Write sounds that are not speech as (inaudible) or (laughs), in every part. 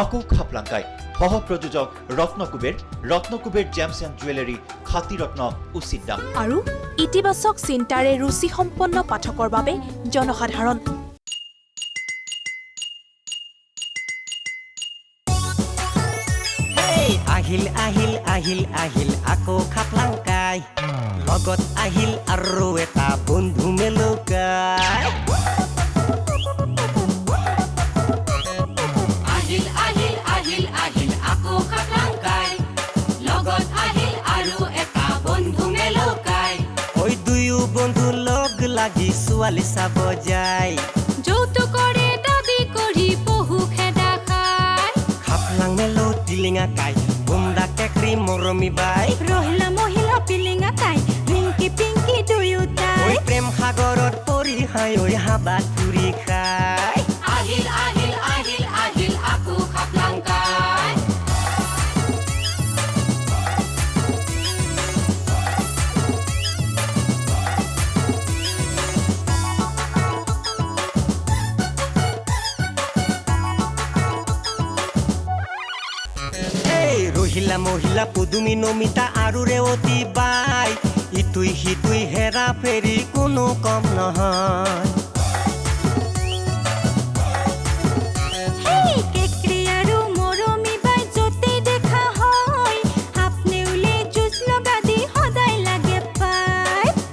আকো খাপলাঙ্কাই সহ প্ৰযোজক Ratnakuber Ratnakuber gems and jewellery খাতিৰত্ন উচিত দাম আৰু ইতিবাচক চিন্তাৰে ৰুচিসম্পন্ন পাঠকৰ বাবে জনসাধাৰণ। আহিল আহিল আহিল আহিল আকৌ খাপলাংকাই লগত আহিল আৰু এটা বন্ধু। বন্ধু লগ লাগি ছোৱালী চাব যায় যৌতুকৰে দাবি কৰি পহু খেদা খাই খাপলাং মেলো টিলিঙা কাই বুন্দা কেকৰি মৰমি বাই ৰহিলা মহিলা পিলিঙা তাই ৰিংকি পিংকি দুয়োটাই প্ৰেম সাগৰত পৰি হাই ঐ হাবাত পুৰি খাই আহিল আহিল। ৰহিলা মহিলা পদুমী নমিতা আৰু অতি বাই। ইটুই সিটুই হেৰা ফেৰি কোনো কম নহয়।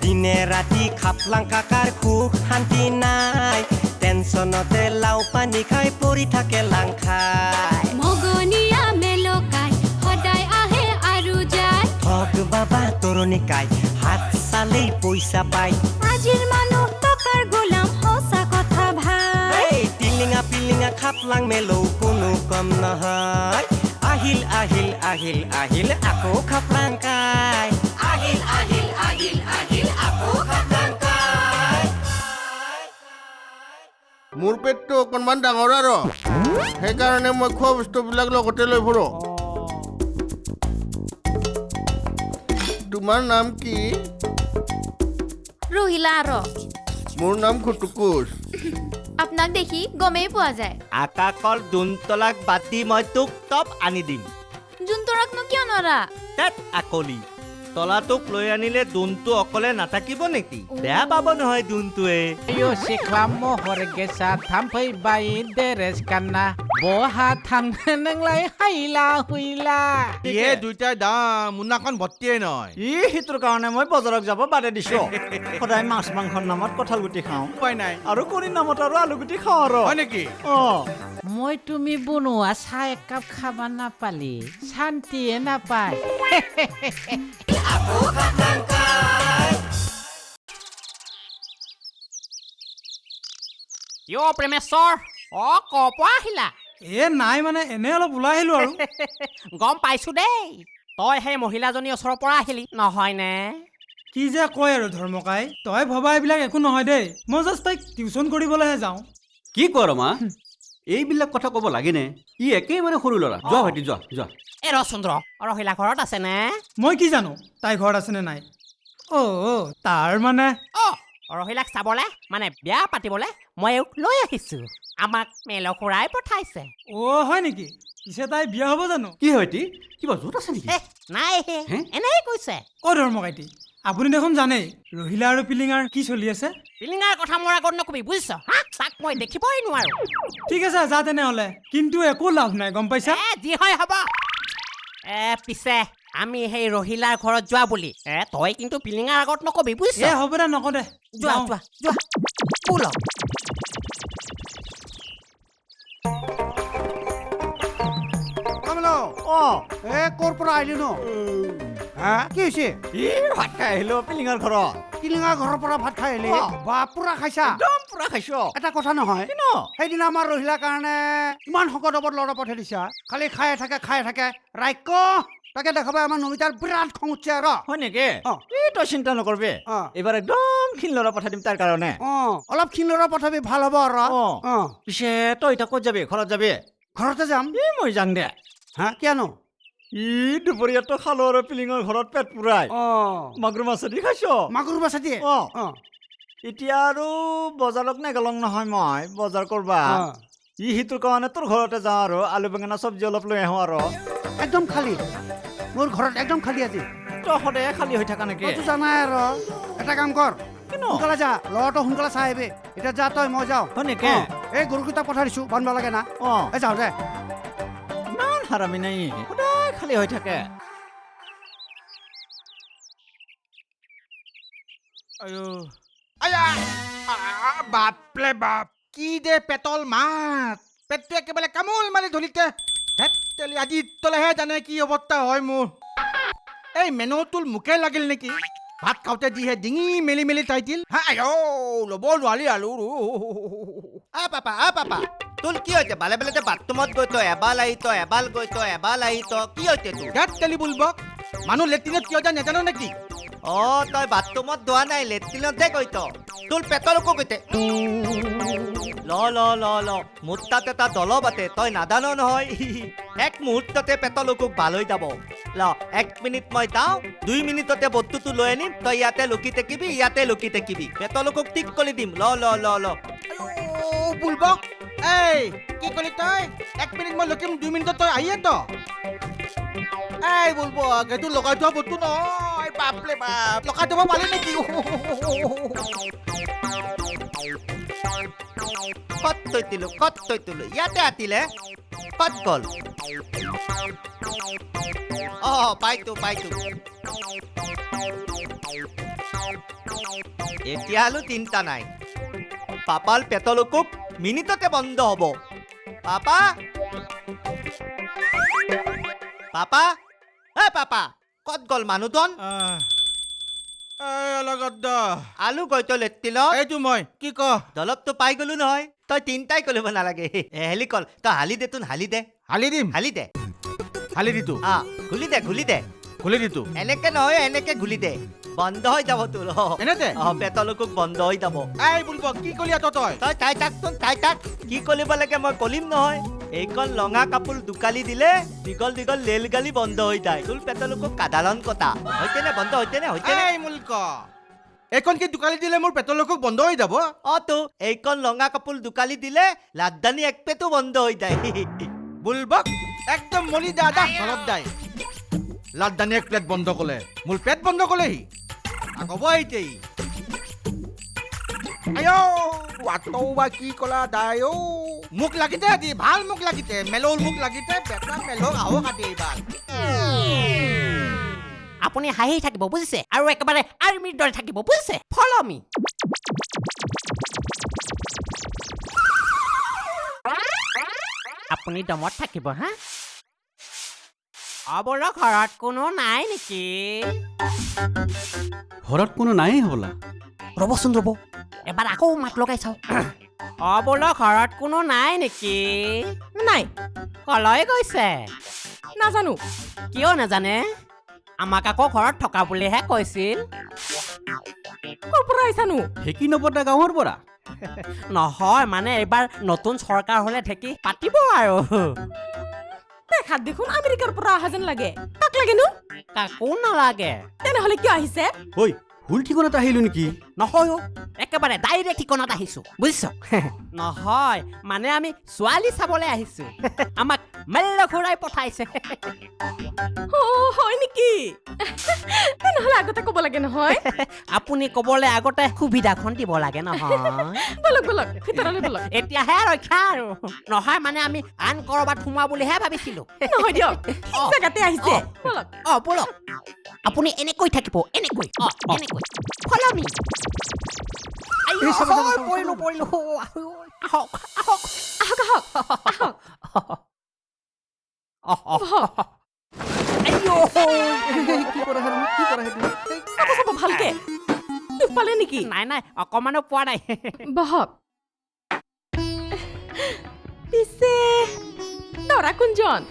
হয় ৰাতি খাপলাং কাকাৰ সুখ শান্তি নাই। টেনচনতে লাও পানী খাই পৰি থাকে লাং খাই। বাবা তৰণি কাই হাত চালেই পইচা পাই। আজিৰ মানুহ টকাৰ গোলাম সঁচা কথা ভাই। টিলিঙা পিলিঙা খাপলাং মেলৌ কোনো কম নহয়। আহিল আহিল আহিল আহিল আকৌ খাপলাং কাই। আহিল আহিল আহিল আহিল আকৌ খাপলাংকাই মোৰ পেটটো অকণমান ডাঙৰ আৰু। সেইকাৰণে মই খোৱা বস্তুবিলাক লগতে লৈ ফুৰো। তোমাৰ নাম কি? ৰহিলা আৰু মোৰ নাম খুটুকুচ আপোনাক দেখি গমেই পোৱা যায়। আকাশৰ দোনতলাক বাতি মই তোক টপ আনি দিম। যোনটোৰকনো কিয় নৰা তেত আকলি। তলাটোক লৈ আনিলে দোনটো অকলে নাথাকিব নেকি? বেয়া পাব নহয় দোনটোৱে Ayo si klamo horgesa thampai bai thang nang lai haila huila ইয়ে দুইটাই দাম মুনাখন ভৰ্তিয়ে নহয় ই সেইটোৰ কাৰণে মই বজাৰত যাব বাদে দিছো। সদায় মাছ মাংসৰ নামত কঁঠাল গুটি খাওঁ। উপায় নাই। আৰু কণীৰ নামত আৰু আলু গুটি খাওঁ আৰু। হয় নেকি? অ। মই তুমি বনোৱা চাহ একাপ খাবা নাপালি শান্তিয়ে নাপায়। ইয় প্ৰেমেশ্বৰ? অ কৰ পৰা আহিলা? এ নাই মানে এনে অলপ ওলাই আহিলো আৰু। (laughs) গম পাইছো দেই। তই সেই মহিলাজনীৰ ওচৰৰ পৰা আহিলি নহয়নে কি যে কয় আৰু ধৰ্মকাই তই ভবা এইবিলাক একো নহয় দেই। মই জাষ্ট তাইক টিউচন কৰিবলৈহে যাওঁ। কি কৰ মা এইবিলাক কথা ক'ব লাগেনে? ই একেবাৰে সৰু ল'ৰা। যোৱা ভাইটি যোৱা যোৱা। এ ৰচন্দ্ৰ ৰহিলা ঘৰত আছেনে মই কি জানো? তাই ঘৰত আছেনে নাই? অ অ, তাৰ মানে? অ ৰহিলাক চাবলে মানে বিয়া পাতিবলে মই এওঁক লৈ আহিছো। আমাক মেল খুৰাই পঠাইছে। অ হয় নেকি? পিছে তাই বিয়া হ'ব জানো? কি ভাইটি কিবা য'ত আছে নেকি? নাই হে হে? এনেই কৈছে। অ ধৰ্মকাইটি আপুনি দেখোন জানেই ৰহিলা আৰু পিলিঙাৰ কি চলি আছে? পিলিঙাৰ কথা মোৰ আগত নকবি বুজিছ? হা তাক মই দেখিবই নোৱাৰো। ঠিক আছে যা তেনেহ'লে কিন্তু একো লাভ নাই গম পাইছা? এ যি হয় হ'ব। এ পিছে আমি সেই ৰহিলাৰ ঘৰত যোৱা বুলি। এ তই কিন্তু পিলিঙাৰ আগত নকবি বুজিছ? এ হ'ব দে নকওঁ দে। যোৱা যাওঁ। যোৱা যোৱা। কামলো অ এ ক'ৰ পৰা আহিলি ন? হা কি হৈছে ই ভাত খাই আহিলো পিলিঙৰ ঘৰত। টিলিঙা ঘৰৰ পৰা ভাত খাই আহিলি? অ। বা পুৰা খাইছা? একদম পুৰা খাইছো। এটা কথা নহয়। কি সেইদিনা আমাৰ ৰহিলাৰ কাৰণে ইমান শকত ল'ৰা পঠাই দিছা খালি খাই থাকে খাই থাকে। ৰাক্য তাকে দেখাবা আমাৰ নমিতাৰ বিৰাট খং উঠছে আৰু। হয় নেকি? অ। ই তই চিন্তা নকৰবি। অ। এইবাৰ একদম ক্ষীণ ল'ৰা পঠাই দিম তাৰ কাৰণে। অ অলপ ক্ষীণ ল'ৰা পঠাবি ভালো হ'ব আৰু। অ। অ। পিছে তই এতিয়া ক'ত যাবি? ঘৰত যাবি? ঘৰতে যাম। ই মই যাং দে। হা কিয়নো? ই দুপৰীয়াতো খালো আৰু পিলিঙৰ ঘৰত পেট পুৰাই। মাগুৰ মাছেদি খাইছ? মাগুৰ বাছা দিয়ে অ। এতিয়া আৰু বজাৰত নেগেলং নহয় মই বজাৰ কৰবা। ই সিটোৰ কাৰণে তোৰ ঘৰতে যাওঁ আৰু আলু বেঙেনা চব্জি অলপ লৈ আহোঁ আৰু। একদম খালী। মোৰ ঘৰত একদম খালী আজি। তই সদায় খালী হৈ থাকা নেকি? তইতো জানাই আৰু। এটা কাম কৰ। সোনকালে যা। ল'ৰাটো সোনকালে চাই আহিবি এতিয়া যা তই মই যাওঁ। হয় নেকি? এই গৰুকেইটা পঠাই দিছোঁ বান্ধিব লাগে না। অঁ। যাওঁ দে। ইমান হাৰামি নাই খালী হৈ থাকে। বাপলে বাপ! কি দে পেটল মাত পেটটো একেবাৰে কামোল মাৰি তেলি আজি তলেহে জানে কি অৱস্থা হয় মোৰ। এই মেনুটোল মোকে লাগিল নেকি? ভাত খাওঁতে যিহে ডিঙি মেলি মেলি টাইটিল হা আই ল'ব নোৱাৰি আৰু। আ পাপা আ পাপা। তোৰ কি হৈছে ভালে ভালে বাথৰুমত গৈ তই এবাৰ আহি তই এবাৰ গৈ তই এবাৰ আহি তই কি হৈছে তোৰ ধেত তেলি বুলবক মানুহ লেট্ৰিনত কিয় যায় নাজানো নেকি? অ তই বাথৰুমত যোৱা নাই লেট্ৰিনতহে গৈ তই তোৰ পেটৰকো গৈতে ল ল ল ল মোৰ তাত এটা দলব আছে তই নাজানো নহয়। এক মুহূৰ্ততে পেটলকুক ভালো হৈ যাব। ল এক মিনিট মই যাওঁ দুই মিনিটতে বস্তুটো লৈ আনিম তই ইয়াতে লুকি থাকিবি ইয়াতে লুকি থাকিবি। পেটলকুক ঠিক কৰি দিম। ল ল ল ল। বুলবক এই, কি ক'লি তই? এক মিনিট মই লখিম দুই মিনিটত তই আহিয়ে তো। এই বুলবক এইটো লগাই থোৱা বস্তু নহয় বাপলে বাপ, লগাই থব পাৰি নেকি? কত তৈ দিলো কত তৈ দিলো ইয়াতে আতিলে? কত গ'ল? অ পাইতো পাইতো এতিয়া আৰু চিন্তা নাই। পাপাৰ পেটলকুক মিনিটতে বন্ধ হ'ব। পাপা? পাপা? এ পাপা কত গ'ল মানুহজন আলু গৈ তই এইটো মই কি ক? দলপটো পাই গলো নহয়। তই তিনটাই কৰিব নালাগে। এ হেলি কল। তই হালি দে তোন হালি দে। হালি দিম? হালি দে। হালি দিতো? ঘুলি দে ঘুলি দে। খুলি দিতো এনেকে নহয় এনেকে ঘুলি দে। বন্ধ হৈ যাব তোৰ এনেতে? অ পেটলকুক বন্ধ হৈ যাব। এই বুলবক কি কলি আত তই? তই চাই থাকচোন চাই থাক। কি কৰিব লাগে মই কলিম নহয়। এইখন লঙা কাপোৰ দোকালি দিলে দীঘল দীঘল লেল গালি বন্ধ হৈ যায়। তোৰ পেটলকুক সাধাৰণ কথা হৈছেনে বন্ধ হৈছেনে হৈছেনে? এই মুল্ক এইখন কি দোকানী দিলে মোৰ পেটৰ লোকক বন্ধ হৈ যাব? অ তো এইখন লঙা কাপোৰ দোকালি দিলে ৰাজধানী এক পেটো বন্ধ হৈ যায়। বুলবক একদম মলি দাদা ঘৰত যায় লাড্ডানি এক প্লেট বন্ধ ক'লে। মোৰ পেট বন্ধ ক'লেহি। ক'ব এতিয়া ই। আইঅ বা কি ক'লা দাই অ মোক লাগিতে আজি ভালো মোক লাগিতে, মেলৌৰ মোক লাগিতে, বেটা মেলৌ আহো কাটি এইবাৰ আপুনি হাঁহি থাকিব, বুজিছে? আৰু একেবাৰে আৰ্মিৰ দৰে থাকিব, বুজিছে? ফল মি আপুনি দমত থাকিব, হা? অবল ঘৰত কোনো নাই নেকি? ঘৰত কোনো নায়েই হ'বলা। ৰ'বচোন ৰ'ব এবাৰ আকৌ মাত লগাই চাওঁ। অবল ঘৰত কোনো নাই নেকি? নাই। কলৈ গৈছে? নাজানো। কিয় নাজানে? আমাক আকৌ ঘৰত থকা বুলিহে কৈছিল। ক'ৰ পৰা আহিছানো? ঢেঁকী নপতা গাঁৱৰ পৰা। নহয় মানে এইবাৰ নতুন চৰকাৰ হ'লে ঢেকি পাতিব আৰু। দেখাত দেখোন আমেৰিকাৰ পৰা লাগে যেন লাগে। কাক লাগেনো কাকো নালাগে। তেনেহ'লে কিয় আহিছে? ঐ ভুল ঠিকনাত আহিলো নেকি? নহয় অ, একেবাৰে ডাইৰেক্ট ঠিকনাত আহিছো বুজিছ? (laughs) নহয় মানে আমি ছোৱালী চাবলৈ আহিছো। আমাক মেল্ল ঘূৰাই পঠাইছে। অ' হয় নেকি? তেনেহ'লে আগতে ক'ব লাগে নহয়। (laughs) আপুনি ক'বলৈ আগতে সুবিধাখন দিব লাগে নহয়। (laughs) বলক বলক ভিতৰলৈ বলক। এতিয়াহে ৰক্ষা আৰু। নহয় মানে আমি আন ক'ৰবাত সোমোৱা বুলিহে ভাবিছিলো। নহয় দিয়ক জেগাতে আহিছে। বলক অ বলক। আপুনি এনেকৈ থাকিব এনেকৈ অ। এনেকৈ। মি এই চাব, চাব, চাব, চাব। পৰিলো পৰিলো আহক আহক আহক আহক আহক কি কৰা সেইটো কি কৰা সেইটো চাব চাব ভালকে। পালে নেকি? নাই নাই অকমানো পোৱা নাই। বহক। পিছে দৰা কোনজন?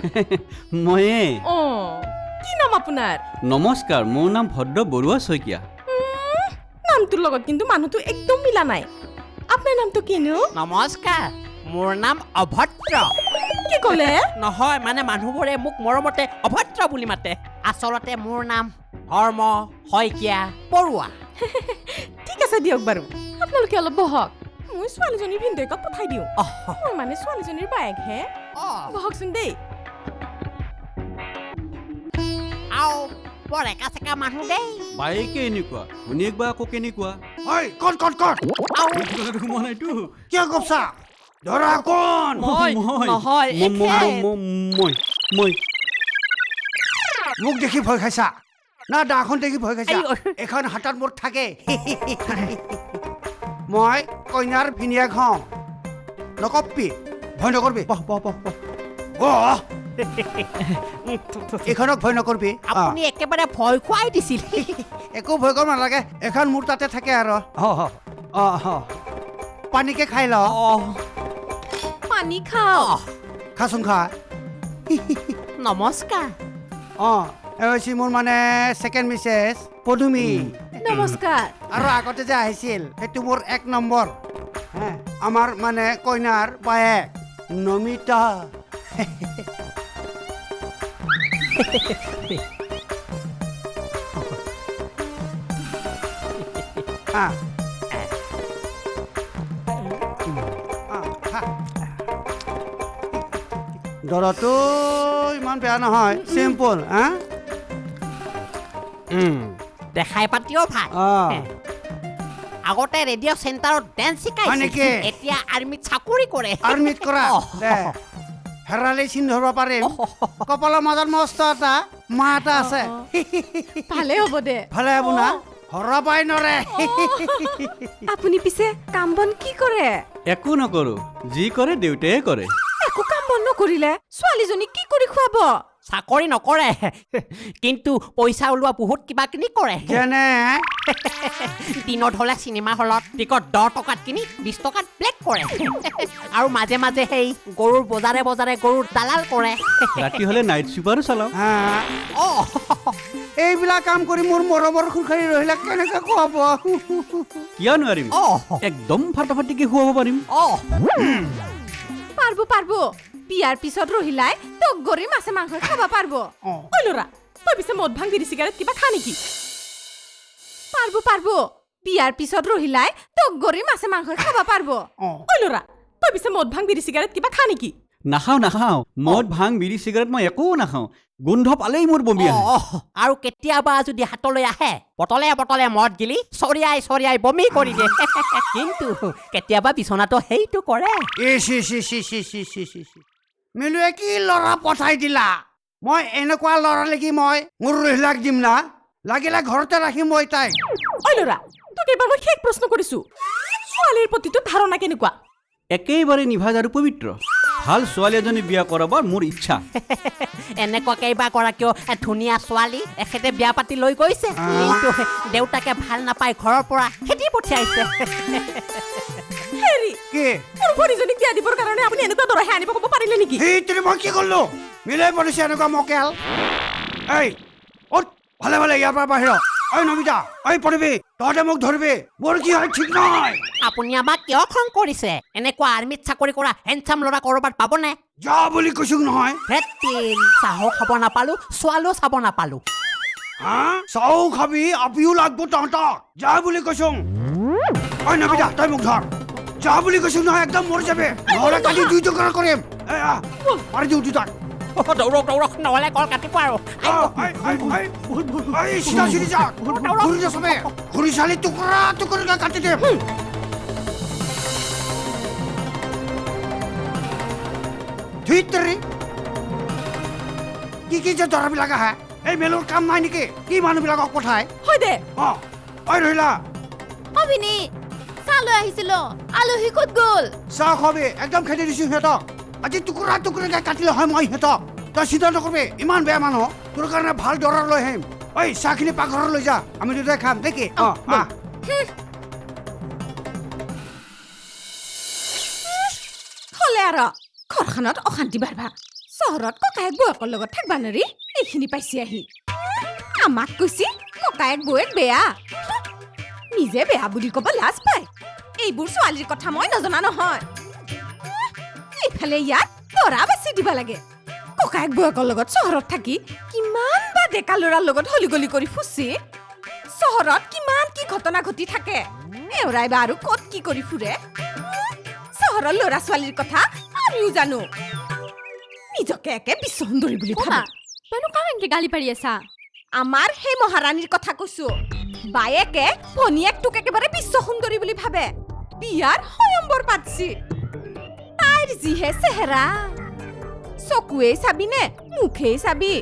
ময়ে অ' কি নাম আপোনাৰ? নমস্কাৰ মোৰ নাম ভদ্ৰ বৰুৱা শইকীয়া। নামটোৰ লগত কিন্তু মানুহটো একদম মিলা নাই। আপোনাৰ নামটো কিনো? নমস্কাৰ মোৰ নাম অভদ্ৰ। কি ক'লে? নহয় মানে মানুহবোৰে মোক মৰমতে অভদ্ৰ বুলি মাতে। আচলতে মোৰ নাম ধৰ্ম শইকীয়া বৰুৱা ঠিক আছে দিয়ক বাৰু। আপোনালোকে অলপ বহক। মই ছোৱালীজনীৰ ভিনদেউকক পঠাই দিওঁ। মই মানে ছোৱালীজনীৰ বায়েকহে বহকচোন দেই। আও বৰ একা চেকা মানুহ দেই। বায়েকে এনেকুৱা শুনিয়েক বা আকৌ কেনেকুৱা ঐ কত কত কত সোমোৱা নাইতো কিয় কপচা ধৰা কোন? মই নহয় মই মই। মোক দেখি ভয় খাইছা? না দাখন দেখি ভয় খাইছা। এখন হাতত মোৰ থাকে। মই কইনাৰ ভিনিয়েক হওঁ। নকপি ভয় নকৰবি। বহ বহ বহ বহ। বহ। (laughs) এইখনক ভয় নকৰবি আপুনি একেবাৰে ভয় খুৱাই দিছিল। (laughs) একো ভয় কৰিব নালাগে। এখন মোৰ তাতে থাকে আৰু। পানীকে খাই ল। পানী খাওঁ। খাচোন খা। নমস্কাৰ। অ হৈছে মোৰ মানে ছেকেণ্ড মিছেছ পদুমী। নমস্কাৰ। আৰু আগতে যে আহিছিল সেইটো মোৰ এক নম্বৰ। হে, আমাৰ মানে কইনাৰ বায়েক নমিতা। (laughs) দৰটো ইমান বেয়া নহয় চিম্পুল হা দেখাই পাতিও ভালো আগতে ৰেডিঅ' চেণ্টাৰত ডেন্স? শিকাইছিল এতিয়া আৰ্মিত চাকৰি কৰে আৰ্মিত কৰা হেৰালে চিন ধৰিব পাৰিম। (laughs) কপালৰ মাজত মস্ত এটা মা এটা আছে। (laughs) ভালে হ'ব দে। ভালে হ'ব না? হৰবাই নৰে। আপুনি পিছে কাম বন কি কৰে? একো নকৰো। যি কৰে দেউতাই কৰে। একো কাম বন নকৰিলে ছোৱালীজনীক কি কৰি খুৱাব? চাকৰি নকৰে। কিন্তু পইচা ওলোৱা বহুত কিবা কিনি কৰে। যেনে দিনত হ'লে চিনেমা হলত টিকট দহ টকাত কিনি বিছ টকাত ব্লেক কৰে। আৰু মাজে মাজে সেই গৰুৰ বজাৰে বজাৰে গৰুৰ দালাল কৰে। ৰাতি হ'লে নাইট চুপাৰো চলাওঁ। অঁ। এইবিলাক কাম কৰি মোৰ মৰমৰ খুৰখাৰী ৰহিলে কেনেকে খুৱাব? কিয় নোৱাৰিম? অঁ। একদম ফাটাফাটিকে খুৱাব পাৰিম। অঁ। পাৰব পাৰব বিয়াৰ পিছত ৰহিলাই তোক গৰি মাছে মাংস খাব পাৰব। অ। ঐ ল'ৰা তই পিছে মদ ভাং বিৰি চিগাৰেট কিবা খা নেকি? পাৰব পাৰব বিয়াৰ পিছত ৰহিলাই তোক গৰি মাছে মাংস খাব পাৰব। অ। ঐ ল'ৰা তই পিছে মদ ভাং বিৰি চিগাৰেট কিবা খা নেকি? নাখাওঁ নাখাওঁ মদ ভাং বিড়ি চিগাৰেট মই একো নাখাওঁ গোন্ধ পালেই মোৰ বমি আৰু কেতিয়াবা যদি হাতলৈ আহে বটলে বটলে মদ গিলি চৰিয়াই চৰিয়াই বমি কৰি দিয়ে। (laughs) কিন্তু কেতিয়াবা বিচনাটো সেইটো কৰে। মিলুৱে কি ল'ৰা পঠাই দিলা? মই এনেকুৱা ল'ৰা লাগি মই মোৰ ৰহিলাক দিম না। লাগিলে ঘৰতে ৰাখিম মই তাইক। ঐ ল'ৰা তোক এইবাৰ মই শেষ প্ৰশ্ন কৰিছো। ছোৱালীৰ প্ৰতি তোৰ ধাৰণা কেনেকুৱা? একেবাৰে নিভাজ আৰু পবিত্ৰ। ভালো ছোৱালী এজনী বিয়া কৰাবৰ মোৰ ইচ্ছা। (laughs) এনেকুৱা কেইবাগৰাকীও এ ধুনীয়া ছোৱালী এখেতে বিয়া পাতি লৈ গৈছে। কিন্তু দেউতাকে ভালো নাপাই ঘৰৰ পৰা খেদি পঠিয়াইছে। (laughs) হেৰি কি? মোৰ ভনীজনীক বিয়া দিবৰ কাৰণে আপুনি এনেকুৱা দৰাহে আনিব ক'ব পাৰিলে নেকি? সেইটোৰে মই কি কৰিলো মিলাই পৰিছে এনেকুৱা মকেল। এই অত ভালে ভালে ইয়াৰ পৰা বাহিৰত ঐ নমিতা ঐ পৰিবি তহঁতে মোক ধৰিবি। মোৰ কি হয় ঠিক নহয়। আপুনি আমাক কিয় খং কৰিছে? এনেকুৱা আৰ্মিত চাকৰি কৰা হেণ্ডচাম ল'ৰা ক'ৰবাত পাবনে? যা বুলি কৈছো নহয়। ধেত্তিল চাহো খাব নাপালো ছোৱালীও চাব নাপালো। হা? চাও খাবি আপিও লাগব তহঁতক। যা বুলি কৈছো। ঐ নমিতা তই মোক ধৰ। যা বুলি কৈছো নহয় একদম মৰি যাবি। নহ'লে কালি দুই টুকুৰা কৰিম মাৰি দিওঁ দুটাক দৌৰক দৌৰক নহ'লে কল কাটিব আৰু চিধা চিধি যা। ঘূৰি যা চবে ঘূৰি চালি টুকুৰা টুকুৰিকে কাটি দিম ধুইতৰি কি কি যে দৰাবিলাক আহে এই মেলৰ কাম নাই নেকি? কি মানুহবিলাকক পঠায়? হয় দে। অ ঐ ৰহিলা অভিনী চাহ লৈ আহিছিলো। আলহী ক'ত গ'ল? চাহ খাবি একদম খেদি দিছো সিহঁতক। আজি টুকুৰা টুকুৰিকে কাটিলে হয় মই সিহঁতক। তই চিন্তা নকৰিবি ইমান বেয়া মানুহ তোৰ কাৰণে ভালো দৰা লৈ আহিম। ঐ চাহখিনি পাকঘৰত লৈ যা আমি দুটাই খাম দেই কি অ আহ। হ'লে আৰু ঘৰখনত অশান্তি বাঢ়বা। চহৰত ককায়েক বৌয়েকৰ লগত থাকবা নোৱাৰি এইখিনি পাইছি আহি। আমাক কৈছি ককায়েক বৌয়েক বেয়া। নিজে বেয়া বুলি ক'ব লাজ পায়। এইবোৰ ছোৱালীৰ কথা মই নজনা নহয়। এইফালে ইয়াত দৰা বাছি দিব লাগে। ককায়েক বৌয়েকৰ লগত চহৰত থাকি কিমান বা ডেকা ল'ৰাৰ লগত হলি গলি কৰি ফুচি। চহৰত কিমান কি ঘটনা ঘটি থাকে। এওৰাই বা আৰু ক'ত কি কৰি ফুৰে। চহৰৰ ল'ৰা ছোৱালীৰ কথা আমিও জানো। নিজকে একে বিশ্ব বুলি মা তইনো কাক এনেকে গালি পাৰি আছা? আমাৰ সেই মহাৰাণীৰ কথা কৈছো। বায়েকে ভনীয়েকটোক একেবাৰে বিশ্ব সুন্দৰী বুলি ভাবে। বিয়াৰ সয়ম্বৰ পাতছি তাইৰ যিহে চেহেৰা। চকুৱেই চাবিনে মুখেই চাবি।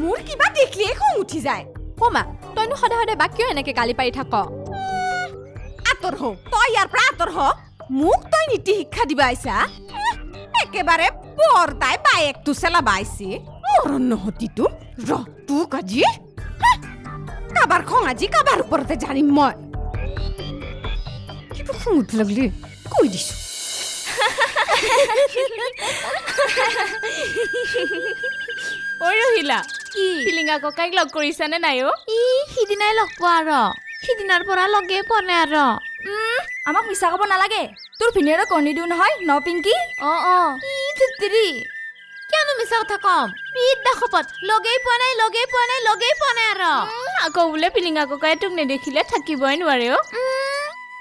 মোৰ কিবা দেখিলেই খং উঠি যায়। অ' মা তইনো সদায় সদায় বাক কিয় এনেকে গালি পাৰি থাক? আঁতৰ হওঁ। তই ইয়াৰ পৰা আঁতৰ হ। মোক তই নীতি শিক্ষা দিবা উহ, একেবাৰে বৰতাই বায়েকটো চেলাবা আহিছি। মৰণ নহতিটো। ৰ তোক খং আজি কাবাৰ ওপৰতে জানিম মই। কিবা খং উঠি লাগলি? কৈ দিছো ঐ ৰহিলা কি? পিলিঙা ককাইক লগ কৰিছানে নাই অ' ই সিদিনাই লগ পোৱা আৰু সিদিনাৰ পৰা লগে পোৱা নাই আৰু আমাক মিছা ক'ব নালাগে। তোৰ ভিনিয়ৰক কণী দিওঁ নহয় ন পিংকি? অঁ অঁ। ই ধুত্তিৰি কিয়নো মিছা কথা কম? পিত শপত লগেই পোৱা নাই লগেই পোৱা নাই লগেই পোৱা নাই আৰু আকৌ বোলে পিলিঙা ককাই তোক নেদেখিলে থাকিবই নোৱাৰে অ'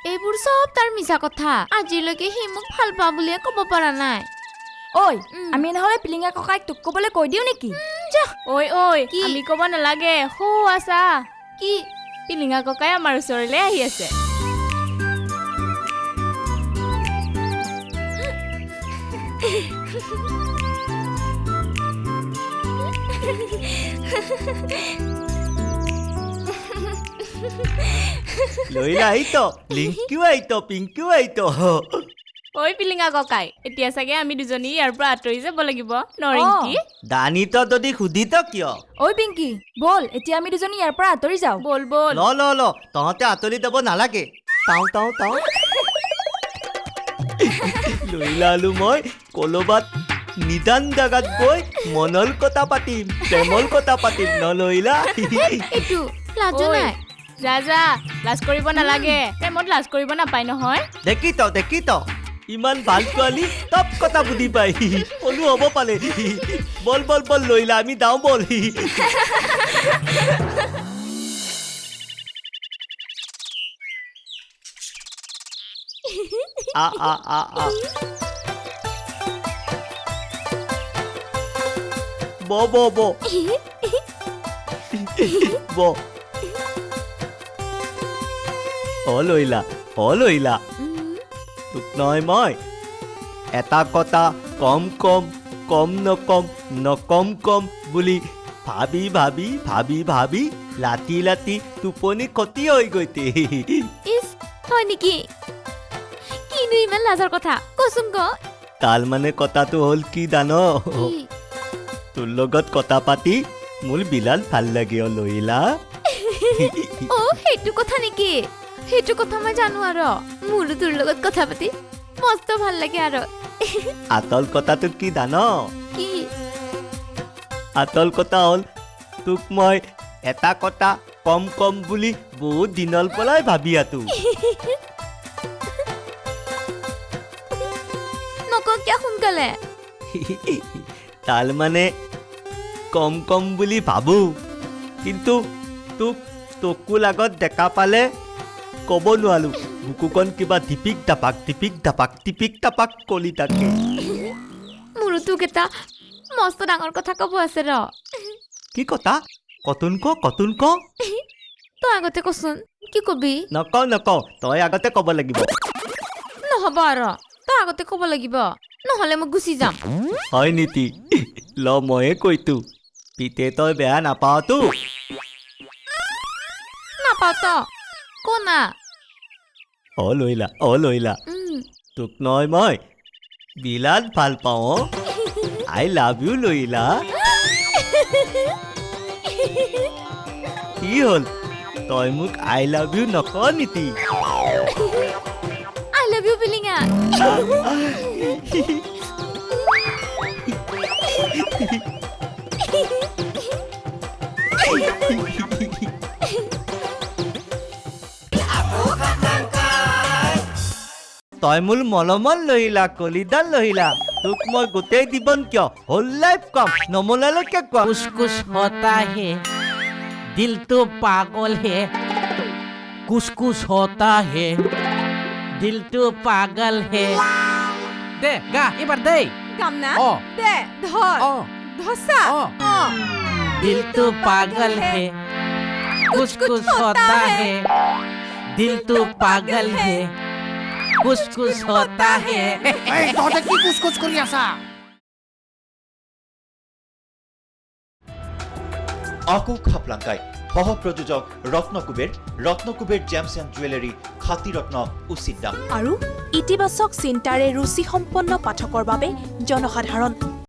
এইবোৰ চব তাৰ মিছা কথা। আজিলৈকে সি মোক ভালো পা বুলিয়ে ক'ব পৰা নাই। ঐ আমি নহ'লে পিলিঙা ককাইক তোক ক'বলৈ কৈ দিওঁ নেকি? ঐ ঐ আমি ক'ব নালাগে সৌ আছা। কি? পিলিঙা ককাই আমাৰ ওচৰলৈ আহি আছে। (laughs) লইলা আইতো লিংকিও আইতো পিংকিও আইতো ঐ পিলিঙা ককাই এতিয়া চাগে আমি দুজনী ইয়াৰ পৰা আঁতৰি যাব লাগিব নৰিংকি দানিত যদি সুধিত কিয় ঐ পিংকি বল এতিয়া আমি দুজনী ইয়াৰ পৰা আঁতৰি যাওঁ বল বল ল ল ল তহঁতে আঁতৰি যাব নালাগে তাও তাও তাও লইলা আলু মই কলবাত নিদান জাগাত গৈ মনৰ কথা পাতিম প্ৰেমৰ কথা পাতিম ন লইলা এইটো লাজো নাই যা যা লাজ কৰিব নালাগে। প্ৰেমত লাজ কৰিব নাপায় নহয়। দেখি ত দেখি ত ইমান ভালো ছোৱালী চব কথা বুজি পাই কলো হ'ব পালে। বল বল বল লইলা আমি যাওঁ বল। আ আ আ আ। ব ব ব। ব। অ লইলা অ লইলা তোক নহয় মই এটা কথা কম কম কম নকম নকম কম বুলি ভাবি ভাবি ভাবি ভাবি লাতি লাতি টোপনি ক্ষতি হৈ গৈছে। ইছ হয় নেকি? কিনো ইমান লাজৰ কথা কচোন ক। তাৰ মানে কথাটো হ'ল কি জান? তোৰ লগত কথা পাতি মোৰ বিলাল ভালো লাগে অ সেইটো কথা নেকি? সেইটো কথা মই জানো আৰু। মোৰো তোৰ লগত কথা পাতি মস্ত ভালো লাগে আৰু। আচল কথাটো কি জান? কি? আচল কথা হ'ল তোক মই এটা কথা কম কম বুলি বহুত দিনৰ পৰাই ভাবি আছো। নক কিয় সোনকালে? তাৰ মানে কম কম বুলি ভাবো কিন্তু তোক চকুৰ আগত দেখা পালে ক'ব নোৱাৰো বুকুখন কিবা টিপিক টাপাক টিপিক টাপাক টিপিক টাপাক কলি তোক। এটা মস্ত ডাঙৰ কথা ক'ব আছে ৰ। কি কথা? কটোন ক কটোন ক? তই আগতে কচোন কি কবি? নকওঁ নকওঁ তই আগতে ক'ব লাগিব। নহ'ব আৰু তই আগতে ক'ব লাগিব। নহ'লে মই গুচি যাম। হয় নেকি ল ময়ে কৈতো পিতে তই বেয়া নাপাৱতো নাপাওঁ তই ক না অ লইলা অ লইলা উম, তোক নহয় মই। বিৰাট ভালো পাওঁ আই লাভ ইউ লইলা। কি হ'ল? তই মোক আই লাভ ইউ নক নেকি আই লাভ ইউ পিলিঙা (laughs) তই মোৰ মলমল লহিলা কলিদাল লহিলা তোক মই গোটেই জীৱন কিয় হ'ল লাইফ কম নমলালৈকে কোৱা कुछ कुछ होता है दिल तो पागल है कुछ कुछ होता है दिल तो पागल है দে গা এবার দে গাম না অ দে ধৰ অ ধচা অ অ दिल तो पागल है कुछ कुछ होता है दिल तो पागल है कुछ कुछ होता है এই তহঁতে কি কুচ কুচ কৰি আছা আকৌ খাপলাংকাই সহ প্ৰযোজক Ratnakuber Ratnakuber gems and jewellery খাতিৰত্ন উচিত দাম আৰু ইতিবাচক চিন্তাৰে ৰুচিসম্পন্ন পাঠকৰ বাবে জনসাধাৰণ